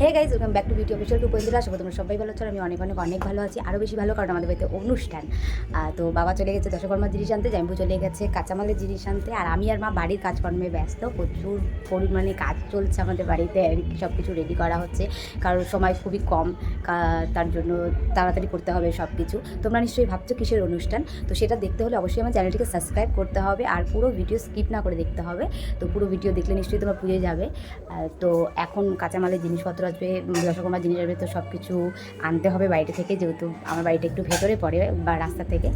Hey guys welcome back to beauty official to point করি তোমরা সবাই ভালো আছো আমি অনেক অনেক অনেক ভালো আছি। আরও বেশি ভালো কারণ আমাদের বাড়িতে অনুষ্ঠান। তো বাবা চলে গেছে দশকর্মার জিনিস আনতে, জাম্বু চলে গেছে, কাঁচামালের জিনিস আনতে, আর আমি আর মা বাড়ির কাজকর্মে ব্যস্ত। প্রচুর পরিমাণে কাজ চলছে আমাদের বাড়িতে, আর কি সব কিছু রেডি করা হচ্ছে। কারণ সময় খুবই কম তার জন্য তাড়াতাড়ি করতে হবে সব কিছু তোমরা নিশ্চয়ই ভাবছ কিসের অনুষ্ঠান? তো সেটা দেখতে হলে অবশ্যই আমার চ্যানেলটিকে সাবস্ক্রাইব করতে হবে, আর পুরো ভিডিও স্কিপ না করে দেখতে হবে। তো পুরো ভিডিও দেখলে নিশ্চয়ই তোমরা পুজোয় যাবে। তো এখন কাঁচামালের জিনিসপত্র আসবে দশকর্মার জিনিস আসবে তো সব কিছু আনতে হবে বাইরে থেকে, যেহেতু আমার বাড়িটা একটু ভেতরে পড়ে বা রাস্তা থেকে।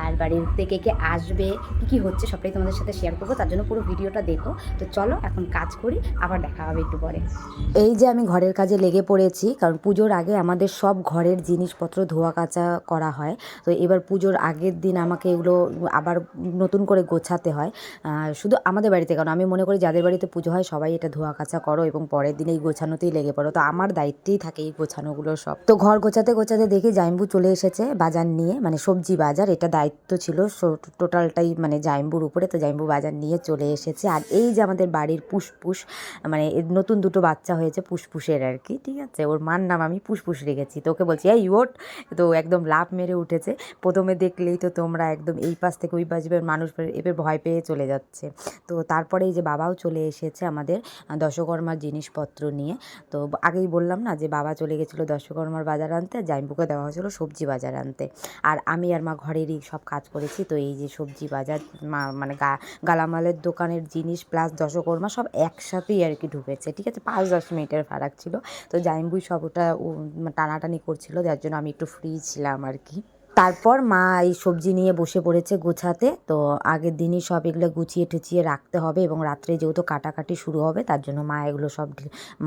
আর বাড়ির থেকে কে আসবে, কী কী হচ্ছে সবটাই তোমাদের সাথে শেয়ার করব, তার জন্য পুরো ভিডিওটা দেখো। তো চলো এখন কাজ করি, আবার দেখা হবে একটু পরে। এই যে আমি ঘরের কাজে লেগে পড়েছি, কারণ পুজোর আগে আমাদের সব ঘরের জিনিসপত্র ধোয়া কাচা করা হয়। তো এবার পুজোর আগের দিন আমাকে এগুলো আবার নতুন করে গোছাতে হয়। শুধু আমাদের বাড়িতে, কারণ আমি মনে করি যাদের বাড়িতে পুজো হয় সবাই এটা ধোয়া কাচা করো এবং পরের দিন এই গোছানোতেই লেগে পড়ো। তো, আমার দায়িত্বেই থাকে এই গোছানোগুলো সব। তো ঘর গোছাতে গোছাতে দেখি জাইম্বু চলে এসেছে বাজার নিয়ে মানে সবজি বাজার, এটা দায়িত্ব ছিল টোটালটাই মানে জাইম্বুর উপরে, তো জাইম্বু বাজার নিয়ে চলে এসেছে। আর এই যে আমাদের বাড়ির পুষ্পুস মানে নতুন দুটো বাচ্চা হয়েছে পুষ্পুসের আর কি, ঠিক আছে? ওর মার নাম আমি পুষ্পুস রেখেছি, তো ওকে বলছি, এই ওট তো একদম লাভ মেরে উঠেছে। প্রথমে দেখলেই তো তোমরা একদম এই পাশ থেকে ওই পাশ মানুষ এবার ভয় পেয়ে চলে যাচ্ছে। তো তারপরে এই যে বাবাও চলে এসেছে আমাদের দশকর্মার জিনিসপত্র নিয়ে। তো আগেই বললাম না যে বাবা চলে গেছিল দশকর্মার বাজার আনতে আর জাইম্বুকে দেওয়া হয়েছিল সবজি বাজার আনতে। আর আমি আর মা ঘরেরই সব কাজ করেছি, তো এই যে সবজি বাজার, মা মানে গা, গালামালের দোকানের জিনিস প্লাস দশকর্মা সব একসাথেই আর কি ঢুকেছে, ঠিক আছে? পাঁচ, দশ মিনিটের ফারাক ছিল, তো জাইম্বুই সব ওটা টানাটানি করছিল, যার জন্য আমি একটু ফ্রি ছিলাম আর কি। তারপর মা এই সবজি নিয়ে বসে পড়েছে গোছাতে। তো আগের দিনই সব এগুলো গুছিয়ে টুচিয়ে রাখতে হবে এবং রাত্রে যেহেতু কাটাকাটি শুরু হবে, তার জন্য মা এগুলো সব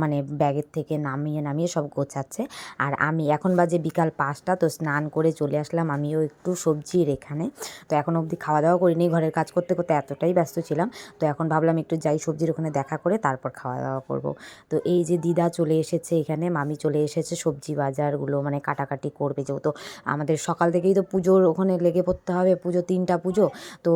মানে ব্যাগের থেকে নামিয়ে নামিয়ে সব গোছাচ্ছে। আর আমি এখন বাজে বিকাল পাঁচটা, তো স্নান করে চলে আসলাম আমিও একটু সবজির এখানে। তো এখন অবধি খাওয়া দাওয়া করিনি, ঘরের কাজ করতে করতে এতটাই ব্যস্ত ছিলাম। তো এখন ভাবলাম একটু যাই সবজির ওখানে দেখা করে তারপর খাওয়া দাওয়া করব। তো এই যে দিদা চলে এসেছে এখানে, মামি চলে এসেছে সবজি বাজারগুলো মানে কাটাকাটি করবে যেহেতু আমাদের সকাল থেকেই তো পুজোর ওখানে লেগে পড়তে হবে পুজো তিনটা পুজো। তো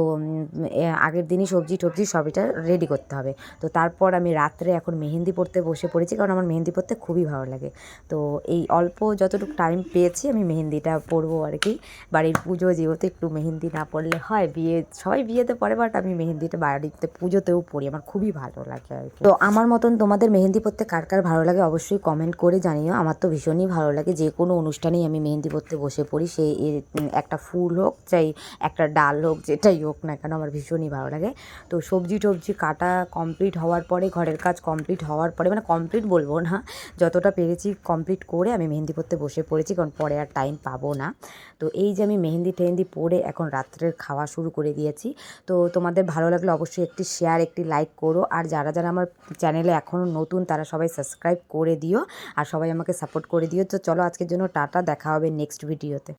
আগের দিনই সবজি টবজি সবইটা রেডি করতে হবে। তো তারপর আমি রাত্রে এখন মেহেন্দি পড়তে বসে পড়েছি কারণ আমার মেহেন্দি পড়তে খুবই ভালো লাগে। তো এই অল্প যতটুকু টাইম পেয়েছি আমি মেহেন্দিটা পরবো আর কি। বাড়ির পুজো যেহেতু একটু মেহেন্দি না পড়লে হয় বিয়ে সবাই বিয়েতে পরে বাট আমি মেহেন্দিটা বাড়িতে পুজোতেও পড়ি আমার খুবই ভালো লাগে আর কি। তো আমার মতন তোমাদের মেহেন্দি পড়তে কার কার ভালো লাগে অবশ্যই কমেন্ট করে জানিও আমার তো ভীষণই ভালো লাগে যে কোনো অনুষ্ঠানেই আমি মেহেন্দি পড়তে বসে পড়ি সে এর উম, একটা ফুল হোক, চাই একটা ডাল হোক, যেটাই হোক না কেন আমার ভীষণই ভালো লাগে। তো সবজি টবজি কাটা কমপ্লিট হওয়ার পরে, ঘরের কাজ কমপ্লিট হওয়ার পরে মানে কমপ্লিট বলব না, যতটা পেরেছি কমপ্লিট করে আমি মেহেন্দি পড়তে বসে পড়েছি, কারণ পরে আর টাইম পাবো না। তো এই যে আমি মেহেন্দি টেহেন্দি পরে এখন রাত্রের খাওয়া শুরু করে দিয়েছি। তো তোমাদের ভালো লাগলে অবশ্যই একটি শেয়ার একটি লাইক করো। আর যারা যারা আমার চ্যানেলে এখনও নতুন, তারা সবাই সাবস্ক্রাইব করে দিও। আর সবাই আমাকে সাপোর্ট করে দিও। তো চলো আজকের জন্য টাটা, দেখা হবে নেক্সট ভিডিওতে